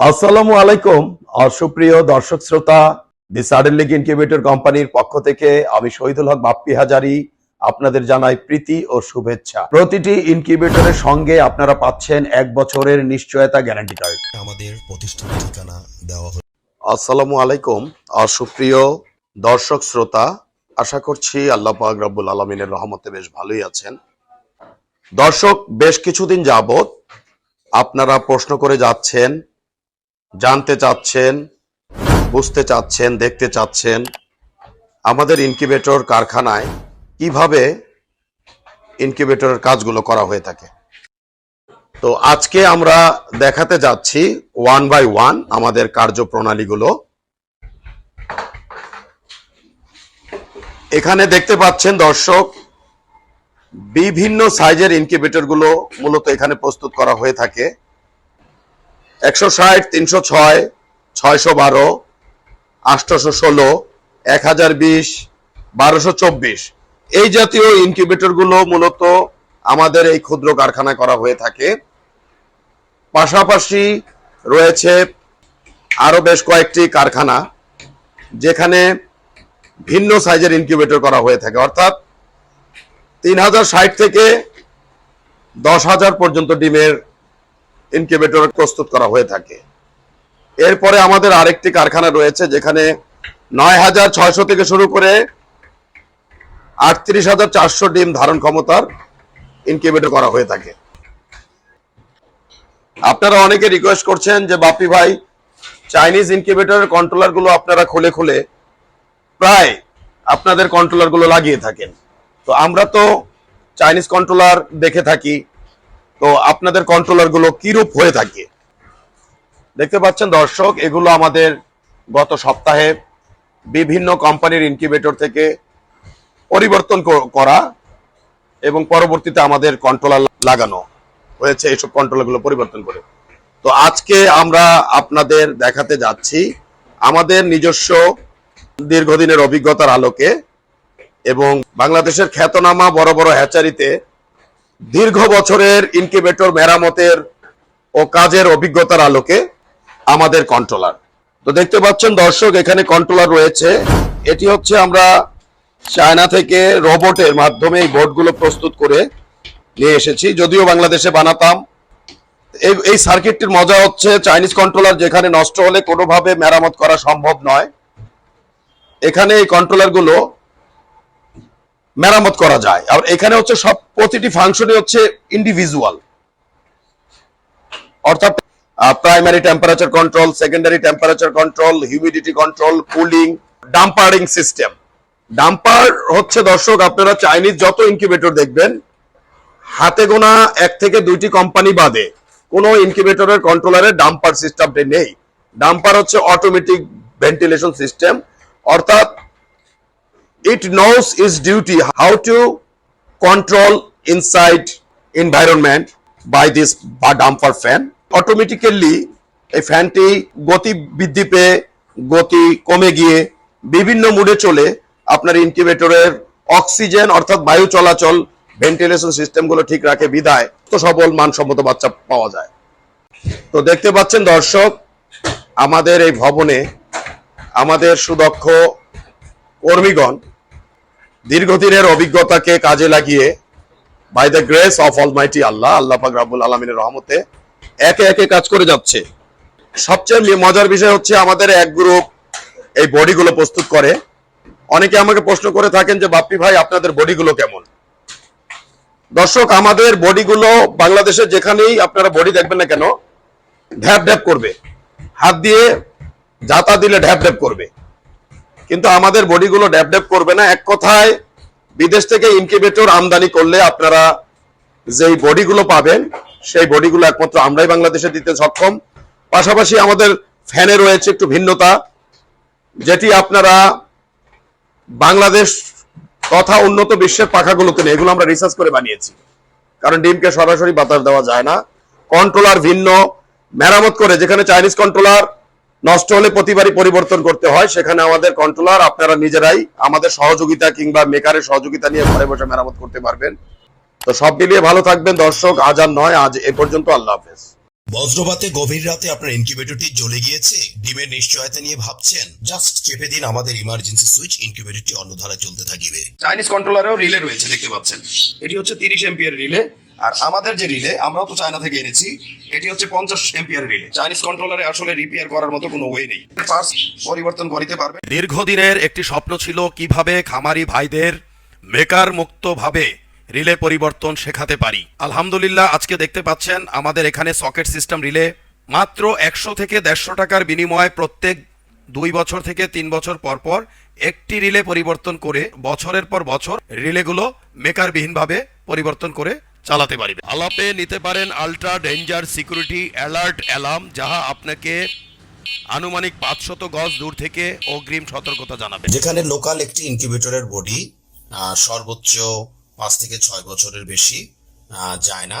আসসালামু আলাইকুম আর সুপ্রিয় দর্শক শ্রোতা দি সাডেন লিগ ইনকিউবেটর কোম্পানির পক্ষ থেকে আমি শহীদুল হক বাপ্পি হাজারি আপনাদের জানাই প্রীতি ও শুভেচ্ছা। প্রতিটি ইনকিউবেটরের সঙ্গে আপনারা পাচ্ছেন এক বছরের নিশ্চয়তা গ্যারান্টি কার্ড। আমাদের প্রতিষ্ঠান ঠিকানা দেওয়া হলো আসসালামু আলাইকুম আর সুপ্রিয় দর্শক শ্রোতা আশা করছি আল্লাহ পাক রব্বুল আলমিনের রহমতে বেশ ভালোই আছেন। দর্শক বেশ কিছুদিন যাবত আপনারা প্রশ্ন করে যাচ্ছেন জানতে চাচ্ছেন, বুঝতে চাচ্ছেন, দেখতে চাচ্ছেন আমাদের ইনকিউবেটর কারখানায় কীভাবে ইনকিউবেটরের কাজগুলো করা হয়ে থাকে। তো আজকে আমরা দেখাতে যাচ্ছি ওয়ান বাই ওয়ান আমাদের কার্যপ্রণালীগুলো। এখানে দেখতে পাচ্ছেন দর্শক, বিভিন্ন সাইজের ইনকিউবেটরগুলো মূলত এখানে প্রস্তুত করা হয়ে থাকে। একশো ষাট, তিনশো ছয়, ছয়শো বারো আটশোশো ষোলো এক হাজার বিশ, বারোশো চব্বিশ। এই জাতীয় ইনকিউবেটরগুলো মূলত আমাদের এই ক্ষুদ্র কারখানায় করা হয়ে থাকে। পাশাপাশি রয়েছে আরও বেশ কয়েকটি কারখানা, যেখানে ভিন্ন সাইজের ইনকিউবেটর করা হয়ে থাকে। অর্থাৎ তিন হাজার ষাট থেকে দশ হাজার পর্যন্ত ডিমের ইনকিউবেটর প্রস্তুত করা হয়ে থাকে। এরপরে আমাদের আরেকটি কারখানা রয়েছে, যেখানে নয় হাজার ছয়শো থেকে শুরু করে আটত্রিশ হাজার চারশো ডিম ধারণ ক্ষমতার ইনকিউবেটর করা হয়ে থাকে। আপনারা অনেকে রিকোয়েস্ট করছেন যে বাপি ভাই চাইনিজ ইনকিউবেটরের কন্ট্রোলারগুলো আপনারা খুলে খুলে প্রায় আপনাদের কন্ট্রোলারগুলো লাগিয়ে থাকেন। তো আমরা তো চাইনিজ কন্ট্রোলার দেখে থাকি তো আপনাদের কন্ট্রোলারগুলো কিরূপ হয়ে থাকে? দেখতে পাচ্ছেন দর্শক, এগুলো আমাদের গত সপ্তাহে বিভিন্ন কোম্পানির ইনকিউবেটর থেকে পরিবর্তন করা এবং পরবর্তীতে আমাদের কন্ট্রোলার লাগানো হয়েছে। এইসব কন্ট্রোলারগুলো পরিবর্তন করে। তো আজকে আমরা আপনাদের দেখাতে যাচ্ছি আমাদের নিজস্ব দীর্ঘদিনের অভিজ্ঞতার আলোকে এবং বাংলাদেশের খ্যাতনামা বড় বড় হ্যাচারিতে দীর্ঘ বছরের ইনকিউবেটর মেরামতের ও কাজের অভিজ্ঞতার আলোকে আমাদের কন্ট্রোলার তো দেখতে পাচ্ছেন দর্শক, এখানে কন্ট্রোলার রয়েছে। এটি হচ্ছে আমরা চায়না থেকে রোবটের মাধ্যমে এই বোর্ডগুলো প্রস্তুত করে নিয়ে এসেছি। যদিও বাংলাদেশে বানাতাম। এই এই সার্কিটটির মজা হচ্ছে চাইনিজ কন্ট্রোলার যেখানে নষ্ট হলে কোনোভাবে মেরামত করা সম্ভব নয়। এখানে এই কন্ট্রোলারগুলো মেরামত করা যায়। আর এখানে হচ্ছে সব প্রতিটি ফাংশনই হচ্ছে ইন্ডিভিজুয়াল অর্থাৎ primary temperature control secondary temperature control humidity control cooling dampering system damper হচ্ছে, দর্শক, আপনারা চাইনিজ যত ইনকিউবেটর দেখবেন, হাতে গোনা এক থেকে দুইটি কোম্পানি বাদে কোনো ইনকিউবেটরের কন্ট্রোলারের ডাম্পার সিস্টেমটি নেই। ডাম্পার হচ্ছে অটোমেটিক ভেন্টিলেশন সিস্টেম অর্থাৎ it knows its duty how to control inside environment by this damper fan. Automatically এই ফ্যানটি গতি বৃদ্ধি পেয়ে গতি কমে গিয়ে বিভিন্ন মুডে চলে আপনার ইনকিউবেটরের অক্সিজেন অর্থাৎ বায়ু চলাচল ভেন্টিলেশন সিস্টেমগুলো ঠিক রাখে বিদায় তো সবল মানসম্মত বাচ্চা পাওয়া যায়। তো দেখতে পাচ্ছেন দর্শক, আমাদের এই ভবনে আমাদের সুদক্ষ কর্মীগণ দীর্ঘদিনের অভিজ্ঞতাকে কাজে লাগিয়ে by the grace of almighty Allah আল্লাহ পাক রাব্বুল আলমিনের রহমতে একে একে কাজ করে যাচ্ছে। সবচেয়ে মজার বিষয় হচ্ছে আমাদের এক গ্রুপ এই বডিগুলো প্রস্তুত করে। অনেকে আমাকে প্রশ্ন করে থাকেন যে, বাপ্পি ভাই, আপনাদের বডিগুলো কেমন? দর্শক, আমাদের বডিগুলো বাংলাদেশে যেখানেই আপনারা বডি দেখবেন না কেন, ঢ্যাপ ঢ্যাপ করবে। হাত দিয়ে জাতা দিলে ঢ্যাপ ঢ্যাপ করবে। কিন্তু আমাদের বডিগুলো ড্যাপ করবে না। এক কথায়, বিদেশ থেকে ইনকিউবেটর আমদানি করলে আপনারা যেই বডিগুলো পাবেন, সেই বডিগুলো একমাত্র আমরাই বাংলাদেশে দিতে সক্ষম। পাশাপাশি আমাদের ফ্যানে রয়েছে একটু ভিন্নতা, যেটি আপনারা বাংলাদেশ তথা উন্নত বিশ্বের পাখাগুলোতে নেই, এগুলো আমরা রিসার্চ করে বানিয়েছি। কারণ ডিমকে সরাসরি বাতাস দেওয়া যায় না। কন্ট্রোলার ভিন্ন, মেরামত করে, যেখানে চাইনিজ কন্ট্রোলার নষ্ট হলে প্রতিবারই পরিবর্তন করতে হয়। সেখানে আমাদের কন্ট্রোলার আপনারা নিজেরাই আমাদের সহযোগিতা কিংবা মেকারের সহযোগিতা নিয়ে ঘরে বসে মেরামত করতে পারবেন। তো সব মিলিয়ে ভালো থাকবেন দর্শক আজ আর নয় আজ এ পর্যন্ত আল্লাহ হাফেজ। বজ্রপাতে গভীর রাতে আপনার ইনকিউবেটরটি জ্বলে গিয়েছে। ডিমের নিশ্চয়তা নিয়ে ভাবছেন জাস্ট চেপে দিন আমাদের ইমার্জেন্সি সুইচ ইনকিউবেটরটি অন্য ধারায় চলতে থাকবে। চাইনিজ কন্ট্রোলারেও রিলে রয়েছে দেখতে পাচ্ছেন। এটি হচ্ছে তিরিশ এম্পিয়ার রিলে আর আমাদের যে রিলে আমরাও তো চায়না থেকে এনেছি, এটি হচ্ছে পঞ্চাশ এম্পিয়ার রিলে চাইনিজ কন্ট্রোলারে আসলে রিপেয়ার করার মতো কোনো ওয়ে নেই। পরিবর্তন করিতে পারবে। দীর্ঘদিনের একটি স্বপ্ন ছিল কীভাবে খামারি ভাইদের মেকার মুক্তভাবে রিলে পরিবর্তন শেখাতে পারি। আলহামদুলিল্লাহ, আজকে দেখতে পাচ্ছেন আমাদের এখানে সকেট সিস্টেম রিলে মাত্র একশো থেকে দেড়শো টাকার বিনিময়ে প্রত্যেক দুই বছর থেকে তিন বছর পর পর একটি রিলে পরিবর্তন করে বছরের পর বছর রিলেগুলো মেকারবিহীনভাবে পরিবর্তন করে চালাতে পারবে। আলাপে নিতে পারেন ultra danger security alert alarm যাহা আপনাকে আনুমানিক পাঁচশত গজ দূর থেকে অগ্রিম সতর্কতা জানাবে। যেখানে লোকাল একটি ইনকিউবেটরের বডি সর্বোচ্চ পাঁচ থেকে ছয় বছরের বেশি যায় না।